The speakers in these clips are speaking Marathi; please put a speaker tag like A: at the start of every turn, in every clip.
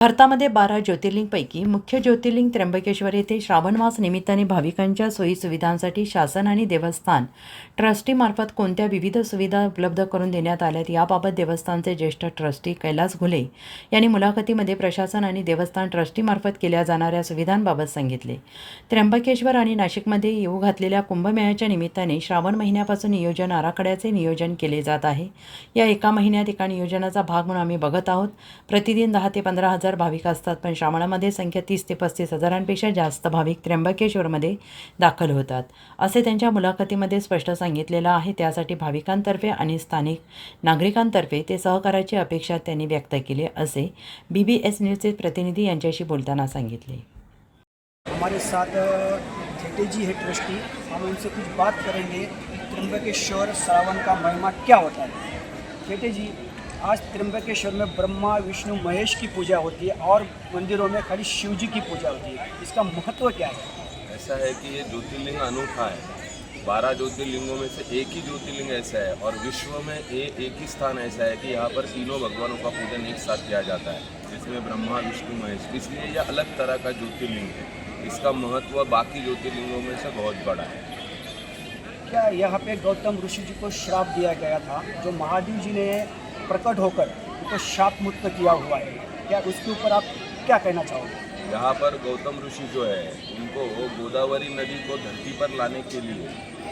A: भारतामध्ये बारा ज्योतिर्लिंगपैकी मुख्य ज्योतिर्लिंग त्र्यंबकेश्वर येथे श्रावणमास निमित्ताने भाविकांच्या सोयीसुविधांसाठी शासन आणि देवस्थान ट्रस्टीमार्फत कोणत्या विविध सुविधा उपलब्ध करून देण्यात आल्यात याबाबत देवस्थानचे ज्येष्ठ ट्रस्टी कैलास घुले यांनी मुलाखतीमध्ये प्रशासन आणि देवस्थान ट्रस्टीमार्फत केल्या जाणाऱ्या सुविधांबाबत सांगितले. त्र्यंबकेश्वर आणि नाशिकमध्ये येऊ घातलेल्या कुंभमेळ्याच्या निमित्ताने श्रावण महिन्यापासून नियोजन आराखड्याचे नियोजन केले जात आहे. या एका महिन्यात एका नियोजनाचा भाग म्हणून आम्ही बघत आहोत. प्रतिदिन दहा ते पंधरा हजार भाविक असतात पण श्रावणामध्ये संख्या तीस ते पस्तीस हजारांपेक्षा जास्त भाविक त्र्यंबकेश्वरमध्ये दाखल होतात. असे त्यांच्या मुलाखतीमध्ये स्पष्ट सांगितलेलं आहे. त्यासाठी भाविकांतर्फे आणि स्थानिक नागरिकांतर्फे ते सहकाराची अपेक्षा त्यांनी व्यक्त केली असे बी बी एस न्यूजचे प्रतिनिधी यांच्याशी बोलताना सांगितले.
B: हमारे साथ जी है ट्रस्टी हम उनसे कुछ बात करेंगे त्र्यंबकेश्वर श्रावण का महिमा क्या होता है। जेटे जी आज त्र्यंबकेश्वर में ब्रह्मा विष्णु महेश की पूजा होती है और मंदिरों में खाली शिव जी की पूजा होती है। इसका महत्व क्या है?
C: ऐसा है कि ये ज्योतिर्लिंग अनूठा है। बारह ज्योतिर्लिंगों में से एक ही ज्योतिर्लिंग ऐसा है और विश्व में ए, एक ही स्थान ऐसा है कि यहाँ पर तीनों भगवानों का पूजन एक साथ किया जाता है जिसमें ब्रह्मा विष्णु महेश। इसलिए यह अलग तरह का ज्योतिर्लिंग है। इसका महत्व बाकी ज्योतिर्लिंगों में से बहुत बड़ा है।
B: क्या यहाँ पे गौतम ऋषि जी को श्राप दिया गया था? जो महादेव जी ने प्रकट होकर उनको शाप मुक्त किया हुआ है। क्या उसके ऊपर आप क्या कहना चाहोगे?
C: यहाँ पर गौतम ऋषि जो है, उनको गोदावरी नदी को धरती पर लाने के लिए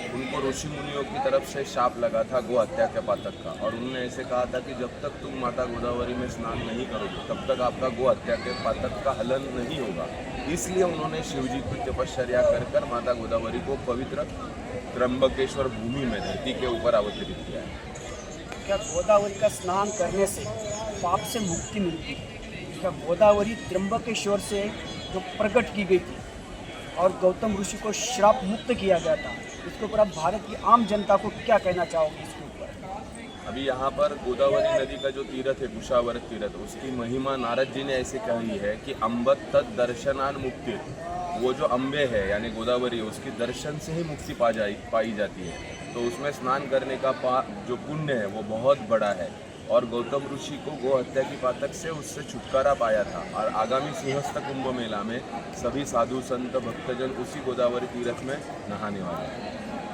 C: उनको ऋषि मुनियों की तरफ़ से शाप लगा था, गो हत्या के पातक का। और उन्होंने ऐसे कहा था कि जब तक तुम माता गोदावरी में स्नान नहीं करोगे, तब तक आपका गो हत्या के पातक का हलन नहीं होगा। इसलिए उन्होंने शिव जी की तपश्चर्या कर कर माता गोदावरी को पवित्र त्र्यंबकेश्वर भूमि में धरती के ऊपर अवतरित किया है।
B: क्या गोदावरी का स्नान करने से पाप से मुक्ति मिलती? है क्या गोदावरी त्र्यंबकेश्वर से जो प्रकट की गई थी और गौतम ऋषि को श्राप मुक्त किया गया था, इसके ऊपर आप भारत की आम जनता को क्या कहना चाहोगे?
C: अभी यहाँ पर गोदावरी नदी का जो तीर्थ है कुशावर्त तीर्थ, उसकी महिमा नारद जी ने ऐसे कही है कि अम्बत तत् दर्शनान मुक्ति। वो जो अम्बे है, यानी गोदावरी, उसकी दर्शन से ही मुक्ति पा जाई, पाई जाती है। तो उसमें स्नान करने का पा, जो पुण्य है, वो बहुत बड़ा है। और गौतम ऋषि को गो हत्या की पातक से उससे छुटकारा पाया था। और आगामी सिंहस्थ कुंभ मेला में सभी साधु संत, भक्तजन उसी गोदावरी तीर्थ में नहाने वाले हैं।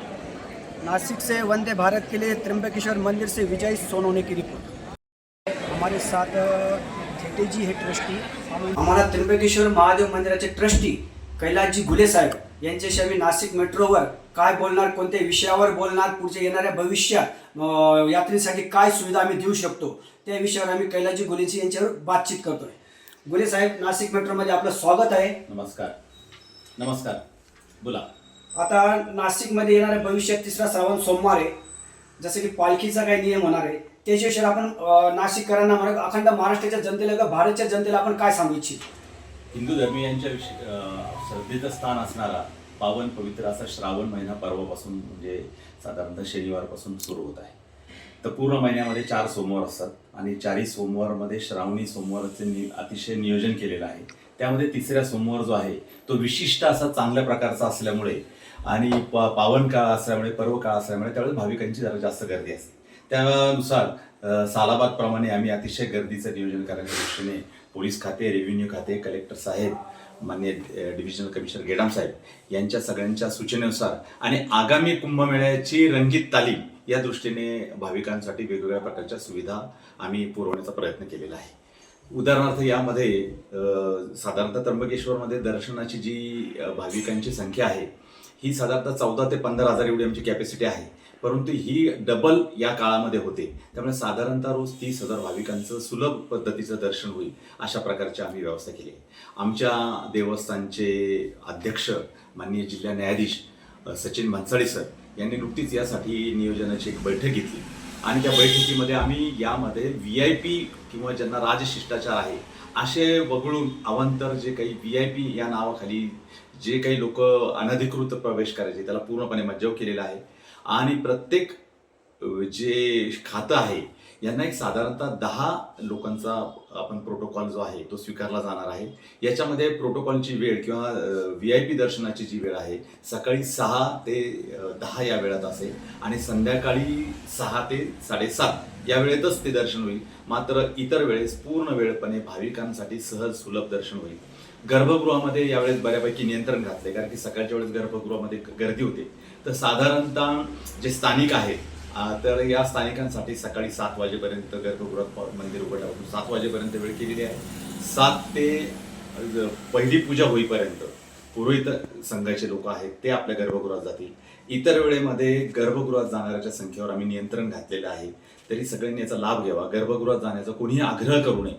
B: नासिक से वंदे भारत के लिए त्र्यंबकेश्वर मंदिर से विजय सोनोने की रिपोर्ट। हमारे साथ जेटे जी है ट्रस्टी। हमारा त्र्यंबकेश्वर महादेव मंदिराचे ट्रस्टी कैलासजी घुले साहेब यांच्याशी आम्ही नाशिक मेट्रोवर काय बोलणार कोणत्या विषयावर बोलणार पुढच्या येणाऱ्या भविष्यात यात्रेसाठी काय सुविधा आम्ही देऊ शकतो त्या विषयावर आम्ही कैलासजी घुलेची यांच्यावर बातचीत करतोय. घुले साहेब नाशिक मेट्रोमध्ये आपलं स्वागत आहे.
D: नमस्कार. नमस्कार. बोला.
B: आता नाशिकमध्ये येणाऱ्या भविष्यात तिसरा श्रावण सोमवार आहे. जसं की पालखीचा काही नियम होणार आहे. त्याच्याविषयी आपण नाशिककरांना म्हणा अखंड महाराष्ट्राच्या जनतेला का भारतच्या जनतेला आपण काय सांगू इच्छित?
D: हिंदू धर्मीयांच्या विषय श्रद्धेचं स्थान असणारा पावन पवित्र असा श्रावण महिना पर्वापासून म्हणजे साधारणतः शनिवारपासून सुरू होत आहे. तर पूर्ण महिन्यामध्ये चार सोमवार असतात आणि चारही सोमवारमध्ये श्रावणी सोमवारचे नि अतिशय नियोजन केलेलं आहे. त्यामध्ये तिसऱ्या सोमवार जो आहे तो विशिष्ट असा चांगल्या प्रकारचा असल्यामुळे आणि प पावन काळ असल्यामुळे पर्व काळ असल्यामुळे त्यावेळेस भाविकांची जरा जास्त गर्दी असते. त्यानुसार सालाबादप्रमाणे आम्ही अतिशय गर्दीचं नियोजन करण्याच्या दृष्टीने पोलीस खाते रेव्हेन्यू खाते कलेक्टर साहेब मान्य डिव्हिजनल कमिशनर गेडाम साहेब यांच्या सगळ्यांच्या सूचनेनुसार आणि आगामी कुंभमेळ्याची रंगीत तालीम या दृष्टीने भाविकांसाठी वेगवेगळ्या प्रकारच्या सुविधा आम्ही पुरवण्याचा प्रयत्न केलेला आहे. उदाहरणार्थ यामध्ये साधारणतः त्र्यंबकेश्वरमध्ये दर्शनाची जी भाविकांची संख्या आहे ही साधारणतः चौदा ते पंधरा हजार एवढी आमची कॅपॅसिटी आहे. परंतु ही डबल या काळामध्ये होते. त्यामुळे साधारणतः रोज तीस हजार भाविकांचं सुलभ पद्धतीचं दर्शन होईल अशा प्रकारची आम्ही व्यवस्था केली आहे. आमच्या देवस्थानचे अध्यक्ष माननीय जिल्हा न्यायाधीश सचिन भन्साळी सर यांनी नुकतीच यासाठी नियोजनाची एक बैठक घेतली. आणि त्या बैठकीमध्ये आम्ही यामध्ये व्ही आय पी किंवा ज्यांना राजशिष्टाचार आहे असे वगळून अवांतर जे काही व्ही आय पी या नावाखाली जे काही लोक अनधिकृत प्रवेश करायचे त्याला पूर्णपणे मज्जाव केलेला आहे. आणि प्रत्येक जे खातं आहे यांना एक साधारणतः दहा लोकांचा आपण प्रोटोकॉल जो आहे तो स्वीकारला जाणार आहे. याच्यामध्ये प्रोटोकॉलची वेळ किंवा व्ही आय पी दर्शनाची जी वेळ आहे सकाळी सहा ते दहा या वेळात असेल आणि संध्याकाळी सहा ते साडेसात या वेळेतच ते दर्शन होईल. मात्र इतर वेळेस पूर्ण वेळपणे भाविकांसाठी सहज सुलभ दर्शन होईल. गर्भगृहामध्ये यावेळेस बऱ्यापैकी नियंत्रण घातले कारण की सकाळच्या वेळेस गर्भगृहामध्ये गर्दी होते. तर साधारणतः जे स्थानिक आहेत तर या स्थानिकांसाठी सकाळी सात वाजेपर्यंत गर्भगृहात मंदिर मंदिर उघडल्यापासून सात वाजेपर्यंत वेळ केलेली आहे. सात ते पहिली पूजा होईपर्यंत पुरोहित संघाचे लोक आहेत ते आपल्या गर्भगृहात जातील. इतर वेळेमध्ये गर्भगृहात जाणाऱ्याच्या संख्येवर आम्ही नियंत्रण घातलेलं आहे. तरी सगळ्यांनी याचा लाभ घ्यावा. गर्भगृहात जाण्याचा कोणीही आग्रह करू नये.